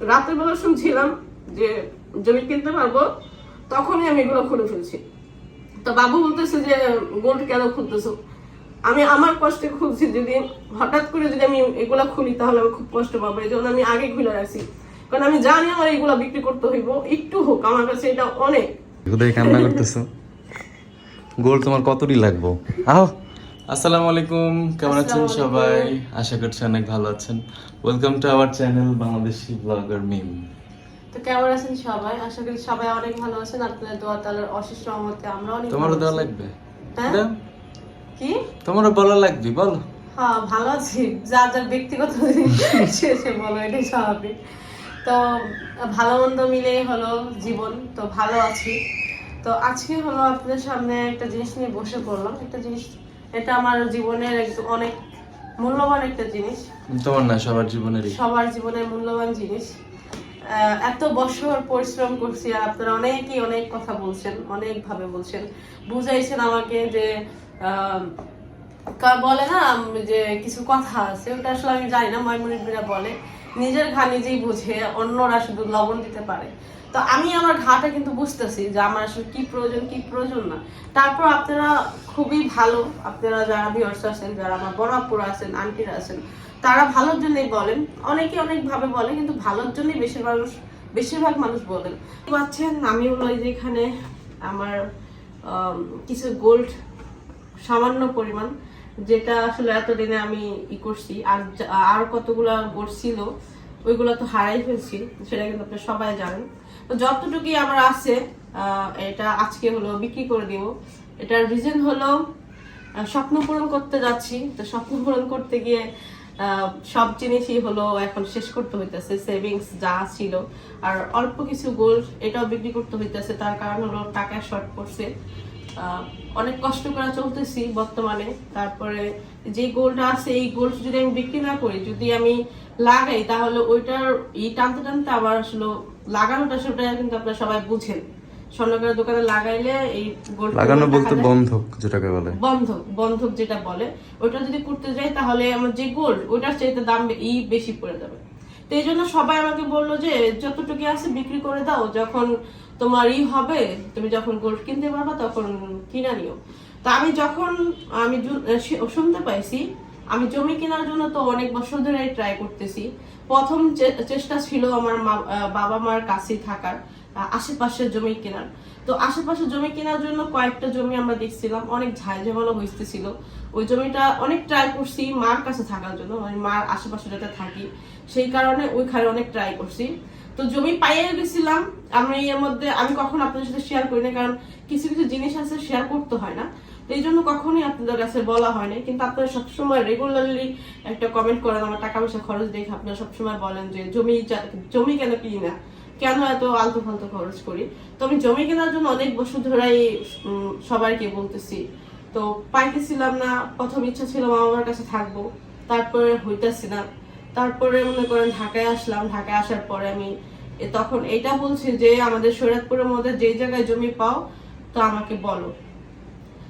রাতের বেলা শুনছিলাম যে জমি কিনতে পারব, তখনই আমি এগুলো খুলে ফেলছি। তো বাবু বলতেছে যে, গোল্ড কেন খুলতেছো? আমি আমার কষ্টে খুলছি যদি, হঠাৎ করে যদি আমি এগুলা খুলি, তাহলে আমি খুব কষ্ট পাবো। এই জন্য আমি আগে খুলে রাখছি। কারণ আমি জানি আমার এগুলা বিক্রি করতে হইব, একটু হোক, আমার কাছে এটা অনেক। কান্না করতেছো। গোল তোমার কতটি লাগবো? আহ! আসসালামু আলাইকুম কেমন আছেন সবাই? আশা করছি অনেক ভালো আছেন। Welcome to our channel Bangladeshi blogger Mim তো কেমন আছেন সবাই? আশা করি সবাই অনেক ভালো আছেন। আপনাদের দোয়া তালার অশেষ রহমতে আমরা অনেক তোমারও আছি। লাগবে? হ্যাঁ? কি? তোমারও বলা লাগবে বলো। হ্যাঁ ভালো আছি। যার যার ব্যক্তিগত সে বলো এটাই স্বাভাবিক। তো ভালো মন্দ মিলেই হলো জীবন। তো ভালো আছি। তো আজকে হলো আপনাদের সামনে একটা জিনিস নিয়ে বসে পড়লাম। একটা জিনিস এটা আমার জীবনের অনেক মূল্যবান একটা জিনিস। তোমার না সবার জীবনেরই। সবার জীবনের মূল্যবান জিনিস। এত বছর পরিশ্রম করছি আর আপনারা অনেকেই অনেক কথা বলছেন অনেক ভাবে বলছেন। বুঝাইছেন আমাকে যে বলে না যে কিছু কথা আছে। ওটা আসলে আমি জানি না ময়মনিরা বলে। নিজের ঘা নিজেই বুঝে অন্যরা শুধু লবণ দিতে পারে। তো আমি আমার ঘাটা কিন্তু বুঝতেছি যে আমার আসলে কি প্রয়োজন কি প্রয়োজন না। তারপর আপনারা খুবই ভালো আপনারা যারা ভিউয়ার্স আছেন যারা আমার বড় আছেন আন্টিরা আছেন তারা ভালোর জন্যই বলেন। অনেকে অনেক ভাবে বলে কিন্তু ভালোর জন্যই বেশিরভাগ বেশিরভাগ মানুষ বলেন। পাচ্ছেন আমি হলো এই যে এখানে আমার আম, কিছু গোল্ড সামান্য পরিমাণ যেটা আসলে এতদিনে আমি ই করছি। আর আর কতগুলা গোল্ড ছিল ওইগুলো তো হারাই ফেলছি সেটা কিন্তু আপনারা সবাই জানেন। তো যতটুকুই আমার আছে এটা আজকে হলো বিক্রি করে দিব। এটার রিজন হলো স্বপ্ন পূরণ করতে যাচ্ছি। তো স্বপ্ন পূরণ করতে গিয়ে সব জিনিসই হলো এখন শেষ করতে হইতেছে সেভিংস যা ছিল। আর অল্প কিছু গোল্ড এটাও বিক্রি করতে হইতেছে, তার কারণ হলো টাকা শর্ট পড়ছে। অনেক কষ্ট করে চলতেছি বর্তমানে। তারপরে যে গোল্ডটা আছে এই গোল্ড যদি আমি বিক্রি না করি যদি আমি লাগাই তাহলে ওইটার ই টানতে টানতে আবার আসলে লাগানোটা সেটা কিন্তু আপনারা সবাই বুঝেন। স্বর্ণকারের দোকানে লাগাইলে এই গোল্ড লাগানো বলতে বন্ধক যেটাকে বলে। বন্ধক বন্ধক যেটা বলে ওটা যদি করতে যাই তাহলে আমার যে গোল্ড ওটার চাইতে দাম ই বেশি পড়ে যাবে। তো এই জন্য সবাই আমাকে বলল যে যতটুকু আছে বিক্রি করে দাও। যখন তোমার ই হবে, তুমি যখন গোল্ড কিনতে পারবা তখন কিনা নিও। তা আমি যখন, আমি শুনতে পাইছি, আমি জমি কেনার জন্য তো অনেক বছর ধরে ট্রাই করতেছি। প্রথম চেষ্টা ছিল আমার বাবা মার কাছে থাকার আশেপাশে জমি কেনার। তো আশেপাশে জমি কেনার জন্য কয়েকটা জমি আমরা দেখছিলাম, অনেক ঝাই ঝামেলা হইতেছিল। ওই জমিটা অনেক ট্রাই করছি মার কাছে থাকার জন্য মানে মার আশেপাশে যেটা থাকি, সেই কারণে ওইখানে অনেক ট্রাই করছি। তো জমি পাইয়ে গেছিলাম। আমি এর মধ্যে, আমি কখন আপনাদের সাথে শেয়ার করি না কারণ কিছু কিছু জিনিস আছে শেয়ার করতে হয় না। তো এই জন্য কখনোই আপনাদের কাছে বলা হয় না কিন্তু আপনারা সবসময় রেগুলারলি একটা কমেন্ট করেন, আমার টাকা পয়সা খরচ দেখে আপনারা সবসময় বলেন যে, জমি জমি কেন কিনি না? কেন এত আলতু ফালতু খরচ করি? তো আমি জমি কেনার জন্য অনেক বছর ধরেই সবাইকে বলতেছি। তো পাইতেছিলাম না, প্রথম ইচ্ছা ছিল মা বাবার কাছে থাকব। তারপরে হইতেছি না। তারপরে মনে করেন ঢাকায় আসলাম ঢাকায় আসার পরে আমি তখন এটা বলছি যে আমাদের শরীয়তপুরের মধ্যে যে জায়গায় জমি পাও তো আমাকে বলো।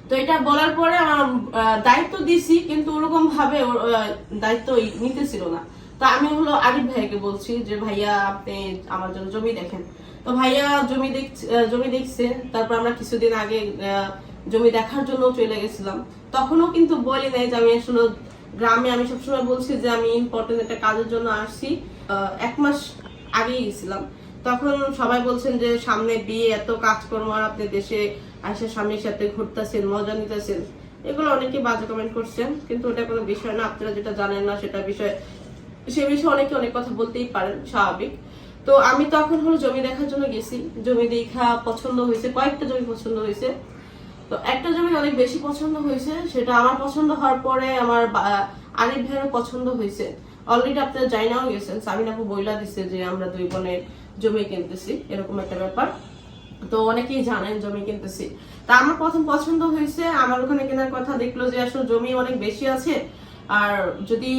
তো এটা বলার পরে আমার দায়িত্ব দিছি কিন্তু ওরকম ভাবে দায়িত্ব নিতেছিল না। তো আমি হলো আরিফ ভাইকে বলছি যে ভাইয়া আপনি আমার জন্য জমি দেখেন। তো ভাইয়া জমি দেখ আহ, জমি দেখছে তারপর আমরা কিছুদিন আগে জমি দেখার জন্য চলে গেছিলাম। তখনও কিন্তু বলি নাই যে আমি আসলে গ্রামে আমি সবসময় বলছি যে আমি ইম্পর্টেন্ট একটা কাজের জন্য আসছি। এক মাস আগেই গেছিলাম। তখন সবাই বলছেন যে সামনে বিয়ে, এত কাজকর্ম, আর আপনি দেশে আসে স্বামীর সাথে ঘুরতেছেন, মজা নিতেছেন। এগুলো অনেকে বাজে কমেন্ট করছেন, কিন্তু ওটা কোনো বিষয় না। আপনারা যেটা জানেন না, সেটা বিষয় সে বিষয়ে অনেকে অনেক কথা বলতেই পারেন, স্বাভাবিক। তো আমি তখন হলো জমি দেখার জন্য গেছি। জমি দেখা পছন্দ হয়েছে, কয়েকটা জমি পছন্দ হয়েছে। তো একটা জমি অনেক বেশি পছন্দ হয়েছে, সেটা আমার পছন্দ হওয়ার পরে আমার আরিফ ভাইয়েরও পছন্দ হয়েছে। অলরেডি আপনারা জাইনাও গেছেন সাবিন আপু বইলা দিছে যে আমরা দুই বোনে জমি কিনতেছি, এরকম একটা ব্যাপার। তো অনেকেই জানেন জমি কিনতেছি। তা আমার প্রথম পছন্দ হয়েছে, আমার ওখানে কেনার কথা দেখল যে আসলে জমি অনেক বেশি আছে, আর যদি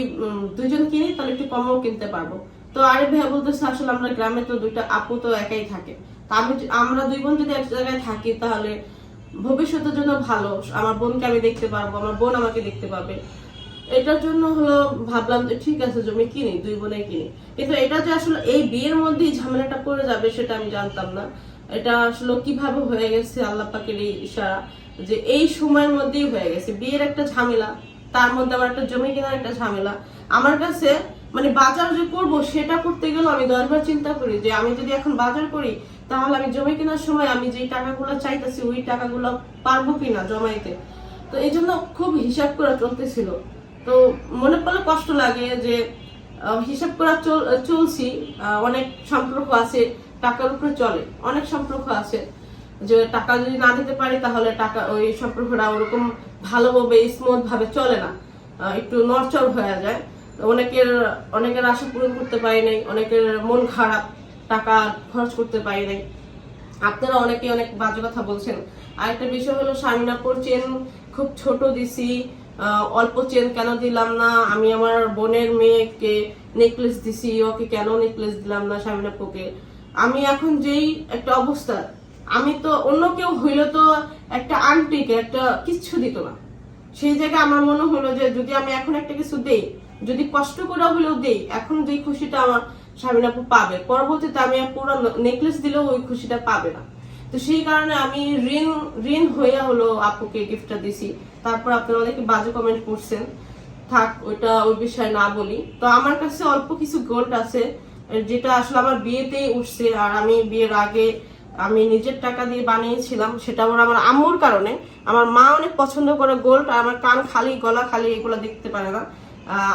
দুইজন কিনি তাহলে একটু কমও কিনতে পারব। তো আরিফ ভাইয়া বলতেছে, আসলে আমরা গ্রামে তো দুইটা আপু তো একাই থাকে। তা আমি আমরা দুই বোন যদি এক জায়গায় থাকি তাহলে ভবিষ্যতের জন্য ভালো। আমার বোনকে আমি দেখতে পারব, আমার বোন আমাকে দেখতে পাবে। এটার জন্য হলো ভাবলাম যে ঠিক আছে, জমি কিনি, দুই বোনে কিনি। কিন্তু এটা যে আসলে এই বিয়ের মধ্যেই ঝামেলাটা পড়ে যাবে সেটা আমি জানতাম না। এটা আসলে কীভাবে হয়ে গেছে আল্লাহ পাকের এই ইশারা? যে এই সময়ের মধ্যেই হয়ে গেছে। বিয়ের একটা ঝামেলা, তার মধ্যে আমার একটা জমি কেনার একটা ঝামেলা। আমার কাছে মানে বাজার যে করব সেটা করতে গেলে আমি দশবার চিন্তা করি যে আমি যদি এখন বাজার করি তাহলে আমি জমি কেনার সময় আমি যেই টাকাগুলো চাইতেছি, ওই টাকাগুলো পারব কিনা জমাইতে? তো এই জন্য খুব হিসাব করে চলতেছিল। তো মনে পড়লে কষ্ট লাগে যে হিসাব করা চল- চলছি অনেক সম্পর্ক আছে, টাকার উপরে চলে। অনেক সম্পর্ক আছে। যে টাকা যদি না দিতে পারি তাহলে টাকা, ওই সম্পর্কটা ওরকম ভালোভাবে স্মুথ ভাবে চলে না। একটু নরচর হয়ে যায়। অনেকের অনেকের আশা পূরণ করতে পারি নাই, অনেকের মন খারাপ। টাকা খরচ করতে পারি নাই। আপনারা অনেকে অনেক বাজে কথা বলছেন। আরেকটা বিষয় হলো স্বামীনাপুর চেন খুব ছোট দিছি অল্প চেন কেন দিলাম না? আমি আমার বোনের মেয়েকে নেকলেস দিছি, ওকে কেন নেকলেস দিলাম না স্বামীনাপুকে আমি এখন যেই একটা অবস্থা, আমি তো অন্য কেউ হইলে তো একটা আন্টিকে একটা কিচ্ছু দিত না। সেই জায়গায় আমার মনে হলো যে, যদি আমি এখন একটা কিছু দেই, যদি কষ্ট করে হলেও দেই, এখন যে খুশিটা আমার স্বামীন আপু পাবে। পরবর্তীতে আমি পুরো নেকলেস দিলেও ওই খুশিটা পাবে না। তো সেই কারণে আমি ঋণ ঋণ হয়ে হলো আপুকে গিফটটা দিছি। তারপর আপনারা অনেকে বাজে কমেন্ট করছেন। থাক, ওইটা ওই বিষয়ে না বলি। তো আমার কাছে অল্প কিছু গোল্ড আছে, যেটা আসলে আমার বিয়েতেই উঠছে। আর আমি বিয়ের আগে আমি নিজের টাকা দিয়ে বানিয়েছিলাম, সেটা আমার আমার আম্মুর কারণে। আমার মা অনেক পছন্দ করে গোল্ড আর আমার কান খালি, গলা খালি, এগুলো দেখতে পারে না।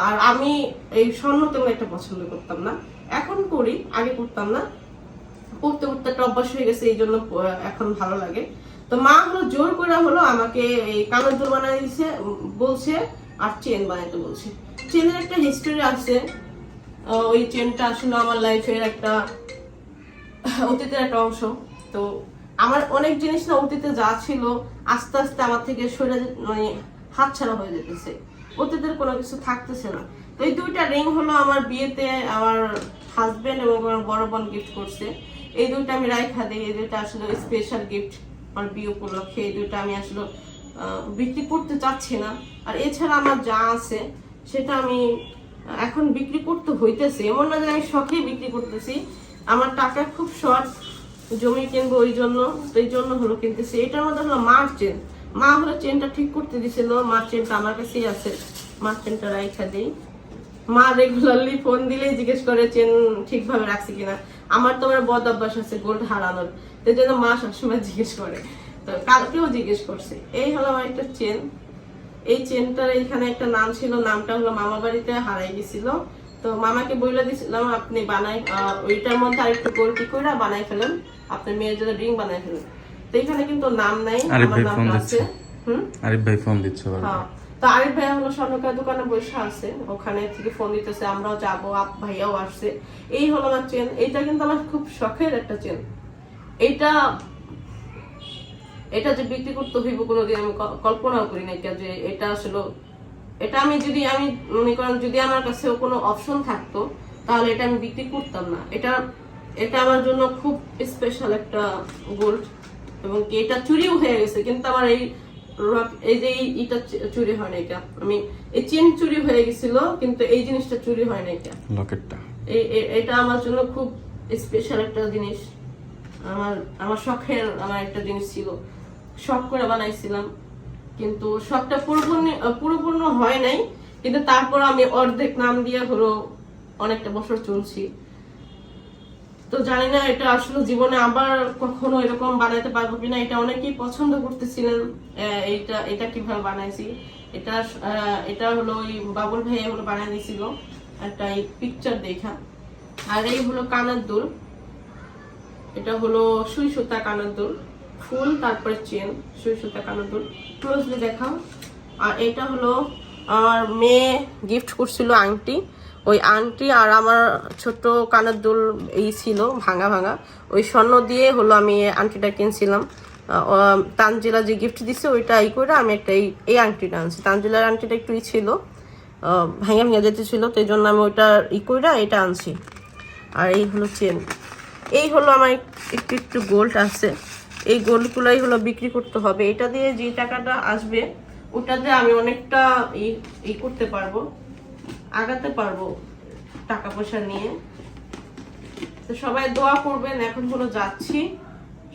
আর আমি এই স্বর্ণ তেমন একটা পছন্দ করতাম না। এখন করি, আগে করতাম না। পড়তে পড়তে একটা অভ্যাস হয়ে গেছে, এই জন্য এখন ভালো লাগে। তো মা হলো, জোর করে হলো আমাকে এই কানের দুল বানিয়ে দিছে, বলছে, আর চেন বানাইতে বলছে। চেনের একটা হিস্টোরি আছে। ওই চেনটা আসলে আমার লাইফের একটা, অতীতের একটা অংশ। তো আমার অনেক জিনিস না অতীতে যা ছিল, আস্তে আস্তে আমার থেকে সরে মানে হাতছাড়া হয়ে যেতেছে। অতীতের কোনো কিছু থাকতেছে না। তো এই দুইটা রিং হলো আমার বিয়েতে আমার হাজবেন্ড এবং আমার বড় বোন গিফট করছে। এই দুইটা আমি রাইখা দিই, এই দুইটা আসলে স্পেশাল গিফট আমার বিয়ে উপলক্ষে। এই দুইটা আমি আসলে বিক্রি করতে চাচ্ছি না। আর এছাড়া আমার যা আছে, সেটা আমি এখন বিক্রি করতে হইতেছে। এমন না যে আমি শখে বিক্রি করতেছি। আমার টাকা খুব শর্ট জমি কিনবো ওই জন্য, তো এই জন্য হলো কিনতেছি। এটার মধ্যে হলো মার চেন মা হলো চেনটা ঠিক করতে দিছিল, মার চেনটা আমার কাছেই আছে। মার চেনটা রাইখা দিই। মা রেগুলারলি ফোন দিলেই জিজ্ঞেস করে চেন ঠিকভাবে রাখছি কিনা? আমার তো আমার বদ অভ্যাস আছে গোল্ড হারানোর। সেই জন্য মা সবসময় জিজ্ঞেস করে। তো কালকেও জিজ্ঞেস করছে। এই হলো আমার একটা চেন এই চেনটার এখানে একটা নাম ছিল, নামটা হলো মামা বাড়িতে হারাই গেছিল। তো মামাকে বইলে দিছিলাম, আপনি বানাই ওইটার মধ্যে আরেকটু গোলটি করে বানাই ফেলেন। আপনার মেয়ের জন্য রিং বানাই ফেলেন। তো এখানে কিন্তু নাম নাই আরিফ ভাই ফোন দিচ্ছে। হুম? আরিফ ভাই ফোন দিচ্ছে। হ্যাঁ। তো আরিফ ভাইয়া হলো স্বর্ণকার দোকানে বসে আছে ওখানে থেকে ফোন দিতেছে আমরাও যাব আপ ভাইয়াও আসছে। এই হলো আমার চেন এইটা কিন্তু আমার খুব শখের একটা চেন এইটা এটা যে বিক্রি করতে হইব কোনোদিন আমি কল্পনাও করি না এটা যে এটা আসলে এটা আমি যদি আমি মনে করেন যদি আমার কাছে কোনো অপশন থাকতো তাহলে এটা আমি বিক্রি করতাম না। এটা এটা আমার জন্য খুব স্পেশাল একটা গোল্ড এবং কি এটা চুরিও হয়ে গেছে কিন্তু আমার এই এই যে এটা চুরি হয় না এটা আমি এই চেন চুরি হয়ে গেছিল কিন্তু এই জিনিসটা চুরি হয় না এটা লকেটটা এই এটা আমার জন্য খুব স্পেশাল একটা জিনিস। আমার আমার শখের আমার একটা জিনিস ছিল। শখ করে বানাইছিলাম কিন্তু শখটা পুরোপূর্ণ পুরোপূর্ণ হয় নাই কিন্তু তারপর আমি অর্ধেক নাম দিয়ে হলো অনেকটা বছর চলছি। তো জানি না এটা আসলে জীবনে আবার কখনো এরকম বানাইতে পারব কিনা, এটা অনেকেই পছন্দ করতেছিলেন এইটা, এটা কীভাবে বানাইছি। এটা এটা হলো ওই বাবুল ভাইয়া হলো বানাই দিয়েছিল একটা এই পিকচার দেখা। আর এই হলো কানের দুল। এটা হলো সুই সুতা কানের দুল, ফুল, তারপরে চেন, সুই সুতা কানের দুল। ক্লোজলি দেখাও। আর এটা হলো আমার মেয়ে গিফট করছিল আংটি। ওই আংটি আর আমার ছোট কানের দুল এই ছিল, ভাঙা ভাঙা। ওই স্বর্ণ দিয়ে হলো আমি এই আংটিটা কিনছিলাম। তানজিলা যে গিফট দিছে ওইটা ই করে আমি একটা এই এই আংটিটা আনছি। তানজিলার আংটিটা একটু ই ছিল ভাঙা ভাঙা যেতে ছিল, তো এই জন্য আমি ওইটা ই করে এটা আনছি। আর এই হলো চেন এই হলো আমার একটু একটু গোল্ড আছে। এই গোল্ডগুলাই হলো বিক্রি করতে হবে। এটা দিয়ে যে টাকাটা আসবে, ওটাতে আমি অনেকটা ই করতে পারব। আগাতে পারব টাকা পয়সা নিয়ে। তো সবাই দোয়া করবেন, এখন হলো যাচ্ছি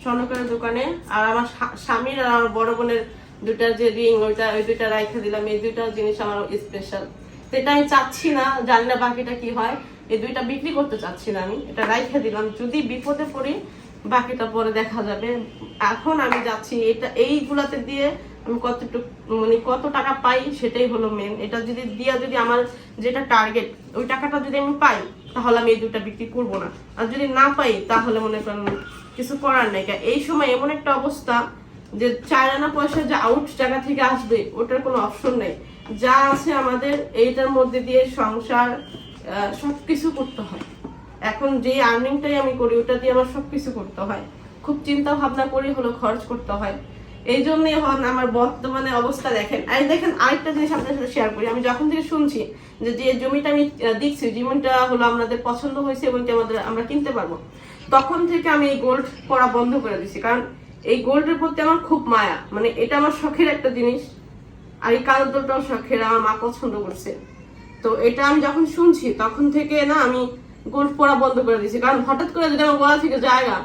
স্বর্ণকারের দোকানে। আর আমার স্বামীর আর আমার বড় বোনের দুটা যে রিং ওইটা, ওই দুইটা রাইখে দিলাম। এই দুইটা জিনিস আমার স্পেশাল তো এটা আমি চাচ্ছি না, জানি না বাকিটা কি হয়। এই দুইটা বিক্রি করতে চাচ্ছি না আমি, এটা রাইখে দিলাম। যদি বিপদে পড়ি, বাকিটা পরে দেখা যাবে। এখন আমি যাচ্ছি, এটা, এইগুলাতে দিয়ে আমি কতটুকু মানে কত টাকা পাই সেটাই হলো মেন এটা যদি দিয়া যদি আমার যেটা টার্গেট ওই টাকাটা যদি আমি পাই তাহলে আমি এই দুটা বিক্রি করব না। আর যদি না পাই তাহলে মনে করেন কিছু করার নেই। এই সময় এমন একটা অবস্থা যে চার আনা পয়সা যে আউট জায়গা থেকে আসবে ওটার কোনো অপশন নেই। যা আছে আমাদের এইটার মধ্যে দিয়ে সংসার আহ, সবকিছু করতে হয়। এখন যে আর্নিংটাই আমি করি ওটা দিয়ে আমার সবকিছু করতে হয়। খুব চিন্তা ভাবনা করে হলো খরচ করতে হয়। এই জন্যই হন আমার বর্তমানে অবস্থা দেখেন। আর দেখেন, আরেকটা জিনিস আপনার সাথে শেয়ার করি। আমি যখন থেকে শুনছি যে যে জমিটা আমি দেখছি জমিটা হলো আমাদের পছন্দ হয়েছে এবং আমাদের, আমরা কিনতে পারব, তখন থেকে আমি এই গোল্ড পড়া বন্ধ করে দিছি। কারণ এই গোল্ডের প্রতি আমার খুব মায়া। মানে এটা আমার শখের একটা জিনিস। আর এই কালো দোলটাও শখের, আমার মা পছন্দ করছে। তো এটা আমি যখন শুনছি, তখন থেকে না আমি গোল্ড পড়া বন্ধ করে দিয়েছি কারণ হঠাৎ করে যদি আমার গলা থেকে জায়গা,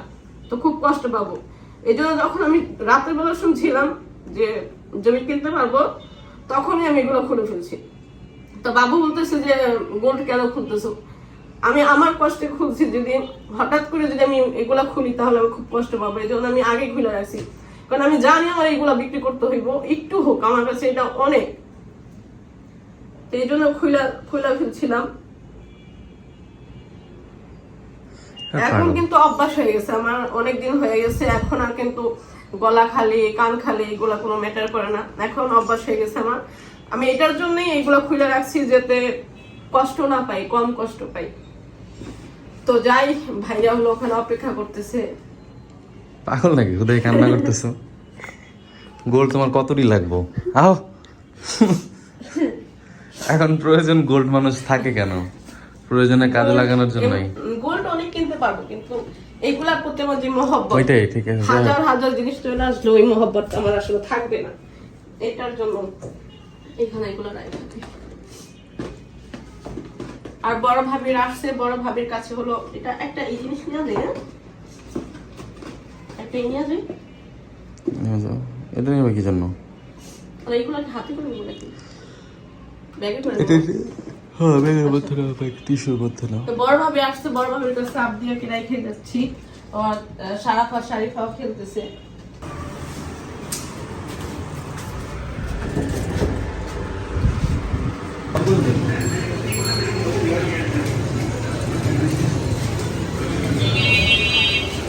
তো খুব কষ্ট পাবো। এই জন্য যখন আমি রাতের বেলা শুনছিলাম যে জমি কিনতে পারব, তখনই আমি এগুলো খুলে ফেলছি। তো বাবু বলতেছে যে, গোল্ড কেন খুলতেছো? আমি আমার কষ্টে খুলছি যদি, হঠাৎ করে যদি আমি এগুলা খুলি, তাহলে আমি খুব কষ্ট পাবো। এই জন্য আমি আগে খুলে রাখছি। কারণ আমি জানি আমার এগুলা বিক্রি করতে হইব, একটু হোক, আমার কাছে এটা অনেক। তো এই জন্য খুলে খুলে ফেলছিলাম। এখন কিন্তু অভ্যাস হয়ে গেছে। আমার অনেক দিন হয়ে গেছে এখন আর কিন্তু গলা খালি কান খালি এগুলা কোনো ম্যাটার করে না। এখন অভ্যাস হয়ে গেছে আমার। আমি এটার জন্যই এগুলো খুলে রাখছি যাতে কষ্ট না পাই কম কষ্ট পাই। তো যাই ভাইরা হলো ওখানে অপেক্ষা করতেছে। পাগল নাকি? কোথায় কান্না করতেছো? গোল্ড তোমার কতটি লাগবো? আহ! এখন প্রয়োজন গোল্ড মানুষ থাকে কেন? প্রয়োজনে কাজে লাগানোর জন্যই। কিনতে পারব কিন্তু এইগুলার প্রতি আমার যে মহব্বত ওইটাই ঠিক আছে হাজার হাজার জিনিস চলে আসলে ওই মহব্বত আমার আসলে থাকবে না। এটার জন্য এখানে এগুলো রাখতে আর বড় ভাবির আসছে বড় ভাবির কাছে হলো এটা একটা এই জিনিস নিয়ে যাই হ্যাঁ? একটা এই নিয়ে যাই নিয়ে। এটা নিবে কি জন্য? আর এইগুলো হাতে করে নেব নাকি? ব্যাগে করে? হ্যাঁ ব্যাগের মধ্যে না টিস্যুর মধ্যে না। তো বড় ভাবি আসছে বড় কাছে চাপ দিয়ে কি রেখে যাচ্ছি। আর সারাফা খেলতেছে।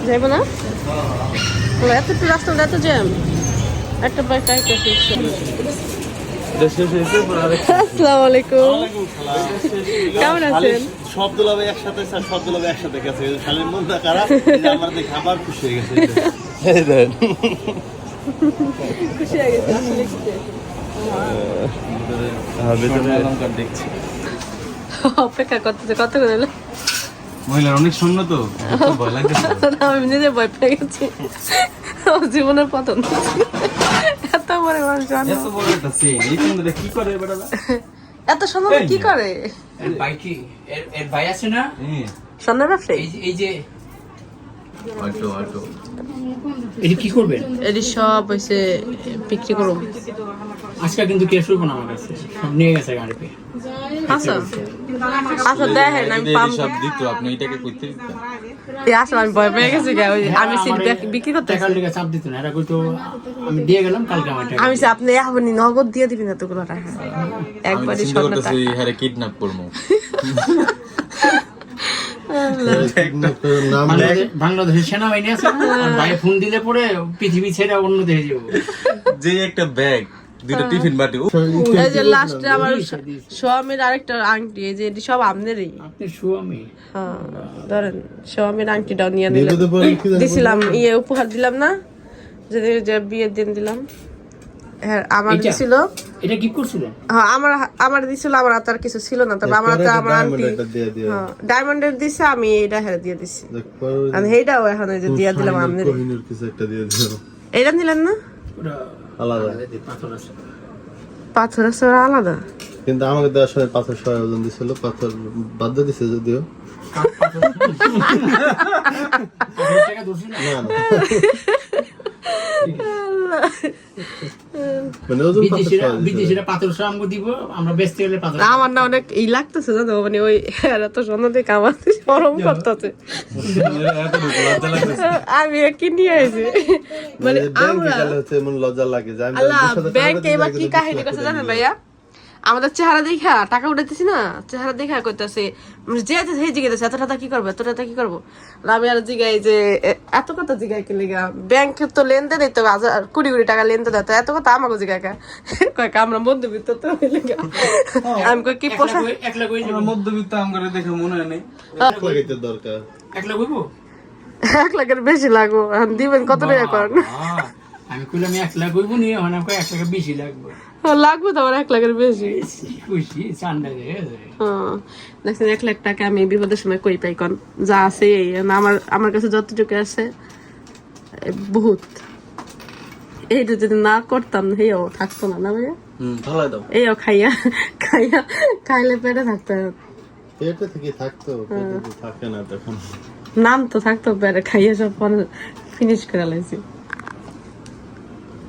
যাইব না? এত রাস্তা এত জ্যাম। একটা বাইক আসসালামু আলাইকুম কেমন আছেন? সব দুলাবে একসাথে স্যার সব দুলাবে একসাথে গেছে। শালের মনটা খারাপ আমার দেখে আবার খুশি হয়ে গেছে। খুশি হয়ে গেছে আসলে খুশি। দেখছি। অপেক্ষা করতেছে কত করে? মহিলার অনেক শূন্য তো ভয় আমি নিজে ভয় পেয়ে গেছি। আমার জীবনের পতন এত বড় মানুষ জানো। এত বড় একটা চেইন এই চেইনটা কি করে বেটা এত সুন্দর কি করে? এর ভাই কি? এর এর ভাই আছে না? স্বর্ণের ব্যবসায়ী এই যে- এই যে। Auto auto. এটা কি করবেন এটি সব হয়েছে বিক্রি করব আজকে কিন্তু কেস হইব না আমার কাছে। সব নিয়ে গেছে গাড়িতে আচ্ছা। আচ্ছা দেখেন আমি পাম সব দিত আপনি এটাকে কইতে দিতেন। আমি ভয় পেয়ে গেছি আমি সিট বিক্রি করতে চাপ দিত না এরা কইতো আমি দিয়ে গেলাম কালকে আমার টাকা আমি সে আপনি আপনি নগদ দিয়ে দিবেন এতগুলো টাকা। আমি একবারই স্বর্ণ হ্যাঁ কিডন্যাপ করব। বাংলাদেশ- বাংলাদেশের সেনাবাহিনী আছে ভাই ফোন দিলে পরে পৃথিবী ছেড়ে অন্য দেশে যাব। যে একটা ব্যাগ দুইটা টিফিন বাটি। এই যে লাস্টে আমার স্বামীর আরেকটা আংটি এই যে এটি সব আপনারই। আপনি সুয়ামী। হ্যাঁ ধরেন স্বামীর আংটিটাও নিয়ে জানি দিছিলাম ইয়ে উপহার দিলাম না? যে যে বিয়ের দিন দিলাম। হ্যাঁ আমার? দিছিল। এটা কি করছিলেন? হ্যাঁ আমার আমার দিছিল আমার হাতে আর কিছু ছিল না। তবে আমার হাতে আমার আংটি। দিয়ে হ্যাঁ ডায়মন্ডের দিছে আমি এটা হেরে দিয়ে দিছি। আর এখন এই যে দিয়ে দিলাম আপনি কোহিনুর কিছু একটা দিয়ে দিও। এইটা নিলেন না? আলাদা। পাথর আছে পাথর ওরা আলাদা? কিন্তু আমাকে দেওয়ার সময় পাথর সবাই ওজন দিছিল পাথর বাধ্য দিছে যদিও। না। না। মানে আমরা না অনেক ই লাগতেছে জানো? মানে ওই এরা সন্ধ্যা থেকে আমার গরম করতেছে। আমি কি নিয়ে আইছি? মানে মানে আমরা লজ্জা লাগে যে আমি আল্লাহ 20,000 টাকা ব্যাংকে এবার কি কাহিনী করছে জানেন ভাইয়া? আমাদের চেহারা দেখা টাকা উঠাইতেছি না চেহারা দেখা করতেছে যে আছে সেই জিজ্ঞেস এত টাকা কি করব এত টাকা কি করব? আমি আর জিগাই যে এত কথা জিগাই কি লিগা ব্যাংকে তো লেনদেন তো হাজার কুড়ি কোটি টাকা লেনদেন তো এত কথা আমাকে জিগাই কা। কয় আমরা মধ্যবিত্ত তো আমি কই কি। মধ্যবিত্ত আমগারে দেখে মনে হয় নেই। দরকার। এক লাখ এক লাখের বেশি লাগবো দিবেন কত টাকা করেন? আমি কইলাম এক লাখ হইব নিয়ে এখন আমাকে এক লাখ বেশি লাগবে? লাগবে তো আমার এক লাখের বেশি। হয়ে। হ্যাঁ, দেখছেন এক লাখ টাকা আমি বিপদের সময় কই পাই কন? যা আছে এই। আমার আমার কাছে যতটুকু আছে বহুত। এইটা যদি না করতাম হেও থাকতো না না ভাইয়া? এইও খাইয়া খাইয়া খাইলে পেটে থাকতো। পেটে থেকে থাকতো পেটে থাকে না তখন। নাম তো থাকতো পেটে খাইয়া সব ফিনিশ করে লাইছি।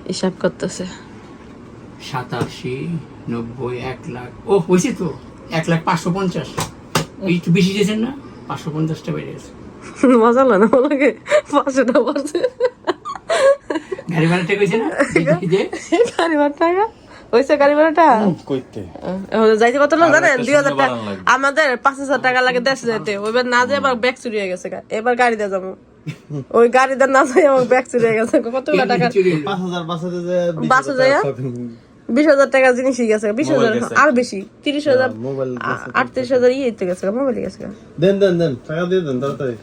হিসাব করতেছে। সাতাশি নব্বই এক লাখ। ও হয়েছে তো। এক লাখ পাঁচশো পঞ্চাশ। একটু বেশি দিয়েছেন না? পাঁচশো পঞ্চাশটা বেড়ে গেছে। মজা লাগে না লাগে পাঁচশোটা পড়ছে গাড়ি ভাড়া হয়েছে না? গাড়ি ভাড়া টাকা গাড়ি ভাড়াটা? কইতে। এখন যাইতে কত জানেন? দুই হাজার টাকা। আমাদের পাঁচ হাজার টাকা লাগে দেশে যেতে এবার না যে এবার ব্যাগ চুরি হয়ে গেছে এবার গাড়ি দিয়ে যাব। ওই গাড়ি দিয়ে না যাই আমার ব্যাগ চুরি হয়ে গেছে কতগুলো টাকা? পাঁচ হাজার বাসে যাইয়া? বিশ হাজার টাকা জিনিসই গেছে বিশ হাজার আর বেশি। তিরিশ হাজার মোবাইল আটত্রিশ হাজার ইয়ে তো গেছে মোবাইল গেছে। দেন দেন দেন টাকা দিয়ে দেন তাড়াতাড়ি।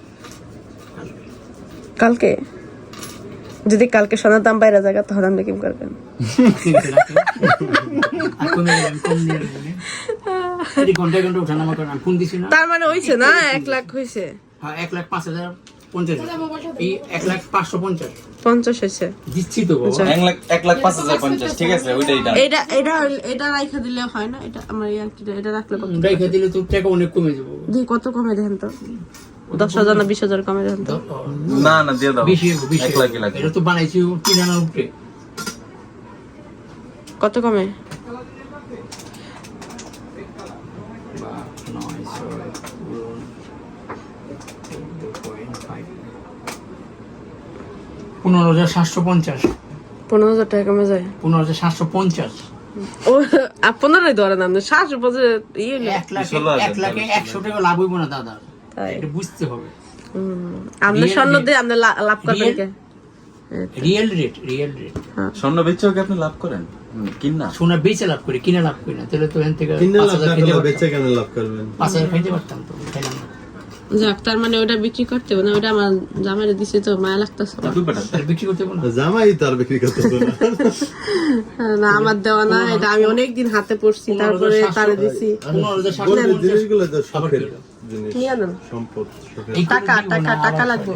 কালকে? যদি কালকে সোনার দাম বাইরে জায়গা তাহলে আপনি কি করবেন? কমে গেলাম, কম দিয়ে দিলেন। এটি ঘন্টায় ঘণ্টা ওঠানামা করেন আমি ফোন দিছি না? তার মানে হইছে না এক লাখ হইছে। হ্যাঁ এক লাখ পাঁচ হাজার। পঞ্চাশ এই এক লাখ পাঁচশো পঞ্চাশ। পঞ্চাশ হয়েছে। দিচ্ছি তো এক লাখ এক লাখ পাঁচ হাজার পঞ্চাশ ঠিক আছে ওইটাই এটা এটা এটা রাইখা দিলে হয় না? এটা আমার ইয়ার্কিটা এটা রাখলে কত? দিলে তো টাকা অনেক কমে যাব। কত কমে দেখেন তো? দশ হাজার না বিশ হাজার কমে দেখেন তো? না না দিয়ে দাও। বেশি এক। লাগবে এটা তো বানাইছি তিন আনার উপরে। কত কমে বা নয় ছয় পূরণ চোদ্দ পয়েন্ট ফাইভ পনেরো হাজার সাতশো পঞ্চাশ। পনেরো হাজার টাকা কমে যায়। পনেরো হাজার সাতশো পঞ্চাশ। ও পনেরোই ধরেন আপনি সাতশো পঁচিশ ইয়ে এক লাখে এক লাখে একশো টাকা লাভ হইব না দাদা। এটা বুঝতে হবে। আপনি স্বর্ণ দিয়ে আপনি লাভ করবেন কে? রিয়েল রেট রিয়েল রেট স্বর্ণ বেচেও কি আপনি লাভ করেন? কিন না সোনা বেচে লাভ করি কিনে লাভ করি না। তাহলে তো এখান থেকে কিনে লাভ না। বেচে কেন লাভ করবেন? পাঁচ হাজার খাইতে পারতাম তো খাইলাম না। যাক তার মানে ওটা বিক্রি করতে হবে না ওটা আমার জামাইরে দিছে তো মায়া লাগতেছে। বিক্রি করতে না? জামাই তো আর বিক্রি করতে না। না আমার দেওয়া না এটা আমি অনেকদিন হাতে পড়ছি তারপরে তারে দিছি। জিনিসগুলো তো শখের জিনিস সম্পদ টাকা টাকা টাকা লাগবে।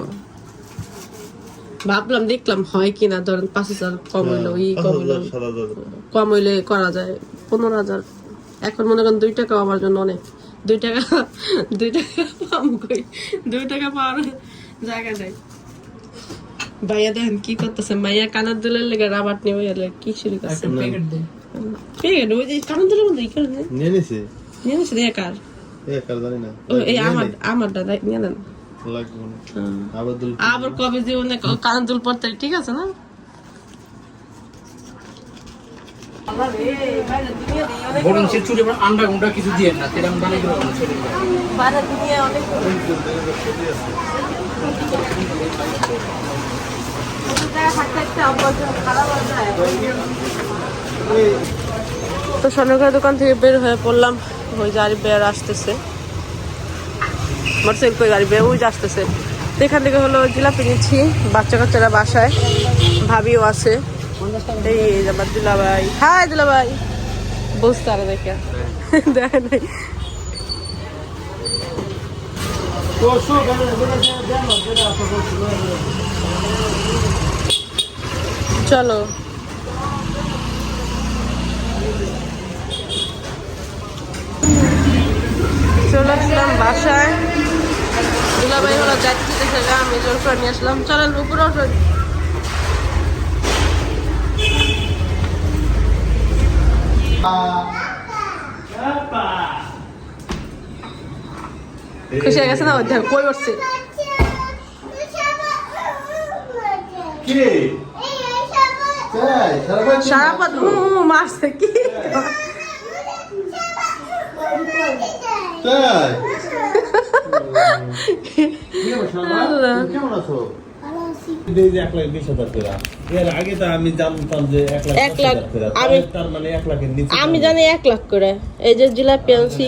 ভাবলাম দেখলাম হয় কিনা ধরেন পাঁচ হাজার কম হইল ই পাঁচ কম হইল। কম হইলে করা যায় পনেরো হাজার। এখন মনে করেন দুই টাকা আমার জন্য অনেক। দুই টাকা দুই টাকা পাম কই দুই টাকা পাওয়ার জায়গা নাই। ভাইয়া দেখেন কি করতেছে মাইয়া কানার দুলের লেগে রাবার এলে কি শুরু করছে? ওই যে কানার দুলের মধ্যে করে? নিয়ে নিছি? নিয়ে নিচ্ছে দিয়ে কার? এ কার জানি না। ও, এই আমার আমারটা দেখ, নিয়ে নেন। আবার কবে যে অনেক কানার দুল পড়তে ঠিক আছে না? বরং সে চুরি কিছু দিয়ে না তো সোনার দোকান থেকে বের হয়ে পড়লাম, ওই গাড়ি বের আসতেছে। মোটরসাইকেল করে গাড়ি বের ওই যে আসতেছে। তো এখান থেকে হলো জিলাপি নিচ্ছি বাচ্চা কাচ্চারা বাসায়, ভাবিও আছে। চলো। চলে আসলাম বাসায়। দুলাভাই হলো যাচ্ছি আমি জোর করে নিয়ে আসলাম। চলেন উপরে খুশি হয়ে গেছে না? দেখো, কই উঠছে? কি রে তাই? সারা সারাপাত হু হু মারছে কি? কেমন আছো? আমি মানে এক লাখের নিচে আমি জানি এক লাখ করে। এই যে জিলাপি আনছি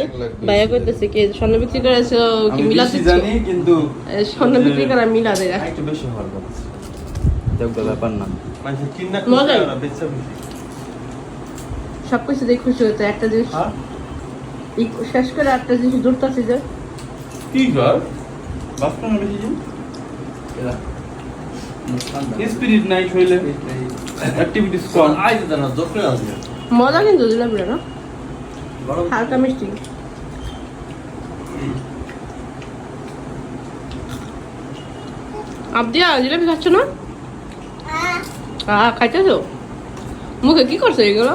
ভাইয়া করতেছে কি স্বর্ণ বিক্রি করেছে কি মিলা দিচ্ছে কিন্তু স্বর্ণ বিক্রি করে মিলা দেয় একটু বেশি হওয়ার কথা ব্যাপার না। মানুষের কিনা মজাই। করছে ওরা বেচা বেশি। সব কিছু দিয়ে খুশি হতো একটা জিনিস হ্যাঁ? শেষ করে একটা জিনিস দূরতাছি যে। কি কর বাস্তব না বেশি স্পিরিট নাই শরীরে অ্যাক্টিভিটিস কম আসবে মজা কিন্তু জিলাপিটা না? হালকা মিষ্টি। আবদিয়া জিলাপি খাচ্ছ না? আহ খাইতেছো? মুখে কি করছ এগুলো?